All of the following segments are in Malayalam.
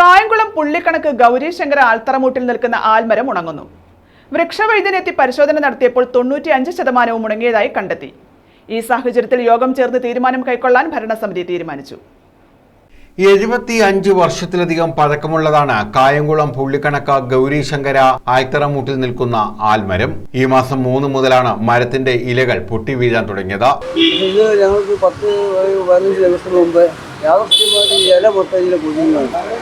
കായംകുളം പുള്ളിക്കണക്ക് ഗൗരീശങ്കര ആൽത്തറമൂട്ടിൽ നിൽക്കുന്ന ആൽമരം ഉണങ്ങുന്നു. വൃക്ഷവൈദ്യനെത്തി പരിശോധന നടത്തിയപ്പോൾ തൊണ്ണൂറ്റി അഞ്ച് ശതമാനവും ഉണങ്ങിയതായി കണ്ടെത്തി. ഈ സാഹചര്യത്തിൽ യോഗം ചേർന്ന് തീരുമാനം കൈക്കൊള്ളാൻ ഭരണസമിതി തീരുമാനിച്ചു. എഴുപത്തി അഞ്ച് വർഷത്തിലധികം പഴക്കമുള്ളതാണ് കായംകുളം പുള്ളിക്കണക്ക ഗൗരീശങ്കര ആയ്ത്തറമൂട്ടിൽ നിൽക്കുന്ന ആൽമരം. ഈ മാസം മൂന്ന് മുതലാണ് മരത്തിന്റെ ഇലകൾ പൊട്ടി വീഴാൻ തുടങ്ങിയത് ഇത് ഞങ്ങൾക്ക് പത്ത് പതിനഞ്ച് ദിവസം മുമ്പ് യാദൃശ്യമായിട്ട് ഈ ഇല മൊത്തം ഇതിൽ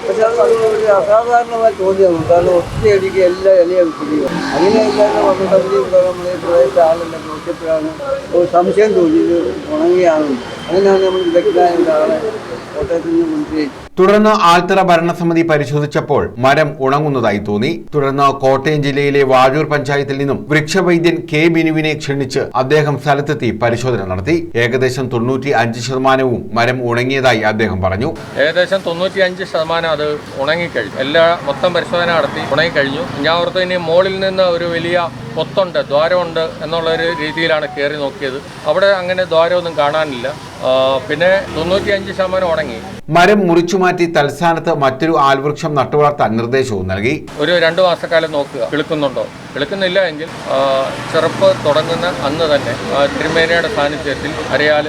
പക്ഷെ അത് ഒരു അസാധാരണമായ ചോദ്യമാണ് കാരണം ഒറ്റയടിക്ക് എല്ലാ ഇലയും കുഴിയുക അങ്ങനെ ഇല്ലാതെ വന്ന ഇവിടെ നമ്മൾ ഈ പ്രദേശത്തെ ആളെല്ലാം നോക്കിയപ്പോഴാണ് ഒരു സംശയം തോന്നിയത്. ഉണങ്ങിയാണ് അങ്ങനെയാണ് നമ്മൾ വിദഗ്ധനായ ആളെ കോട്ടയത്തിൽ നിന്ന് മുൻകൈ തുടർന്ന് ആൽത്തറ ഭരണസമിതി പരിശോധിച്ചപ്പോൾ മരം ഉണങ്ങുന്നതായി തോന്നി. തുടർന്ന് കോട്ടയം ജില്ലയിലെ വാഴൂർ പഞ്ചായത്തിൽ നിന്നും വൃക്ഷവൈദ്യൻ കെ ബിനുവിനെ ക്ഷണിച്ച് അദ്ദേഹം സ്ഥലത്തെത്തി പരിശോധന നടത്തി. ഏകദേശം തൊണ്ണൂറ്റി അഞ്ച് ശതമാനവും മരം ഉണങ്ങിയതായി അദ്ദേഹം പറഞ്ഞു. ഏകദേശം തൊണ്ണൂറ്റി അഞ്ച് ശതമാനം അത് ഉണങ്ങിക്കഴിഞ്ഞു. എല്ലാ മൊത്തം പരിശോധന നടത്തി ഉണങ്ങിക്കഴിഞ്ഞു. ഞാൻ ഓർത്ത് ഇനി മുകളിൽ നിന്ന് ഒരു വലിയ പൊത്തുണ്ട് ദ്വാരമുണ്ട് എന്നുള്ള ഒരു രീതിയിലാണ് കയറി നോക്കിയത്. അവിടെ അങ്ങനെ ദ്വാരമൊന്നും കാണാനില്ല. പിന്നെ തൊണ്ണൂറ്റി അഞ്ച് ശതമാനം ഉണങ്ങി. മരം മുറിച്ചു മാറ്റി തൽസ്ഥാനത്ത് മറ്റൊരു ആൽവൃക്ഷം നട്ടുവളർത്താൻ നിർദ്ദേശവും നൽകി. ഒരു രണ്ട് മാസക്കാലം നോക്കുക. കിളുക്കുന്നുണ്ടോ? കിളുക്കുന്നില്ല എങ്കിൽ ചെറുപ്പ് തുടങ്ങുന്ന അന്ന് തന്നെ തിരുമേനയുടെ സാന്നിധ്യത്തിൽ അരയാൽ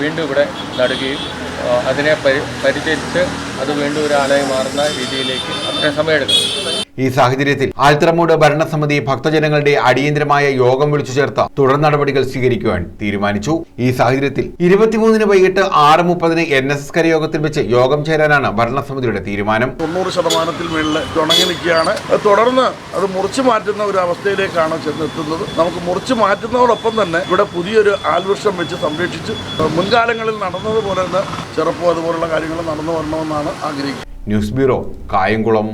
വീണ്ടും ഇവിടെ നടുകയും അതിനെ പരി പരിചരിച്ച് അത് വീണ്ടും ഒരു ആലയം മാറുന്ന രീതിയിലേക്ക് അത്രയും സമയമെടുക്കും. ഈ സാഹചര്യത്തിൽ ആൽത്തറമൂട് ഭരണസമിതി ഭക്തജനങ്ങളുടെ അടിയന്തരമായ യോഗം വിളിച്ചു ചേർത്ത തുടർ നടപടികൾ സ്വീകരിക്കുവാൻ തീരുമാനിച്ചു. ഈ സാഹചര്യത്തിൽ ഇരുപത്തിമൂന്നിന് വൈകിട്ട് ആറ് മുപ്പതിന് എൻ എസ് എസ് കരയോഗത്തിൽ വെച്ച് യോഗം ചേരാനാണ് ഭരണസമിതിയുടെ തീരുമാനം. തൊണ്ണൂറ് ശതമാനത്തിൽ മുകളിൽ തുടങ്ങി നിൽക്കുകയാണ്. തുടർന്ന് അത് മുറിച്ചു മാറ്റുന്ന ഒരു അവസ്ഥയിലേക്കാണ് ചെന്നെത്തുന്നത്. നമുക്ക് മുറിച്ചു മാറ്റുന്നതോടൊപ്പം തന്നെ ഇവിടെ പുതിയൊരു ആൽവൃക്ഷം വെച്ച് സംരക്ഷിച്ച് മുൻകാലങ്ങളിൽ നടന്നതുപോലെ തന്നെ ചെറുപ്പം അതുപോലുള്ള കാര്യങ്ങൾ നടന്നു വരണമെന്നാണ് ആഗ്രഹിക്കുന്നത്. News bureau Kayamkulam.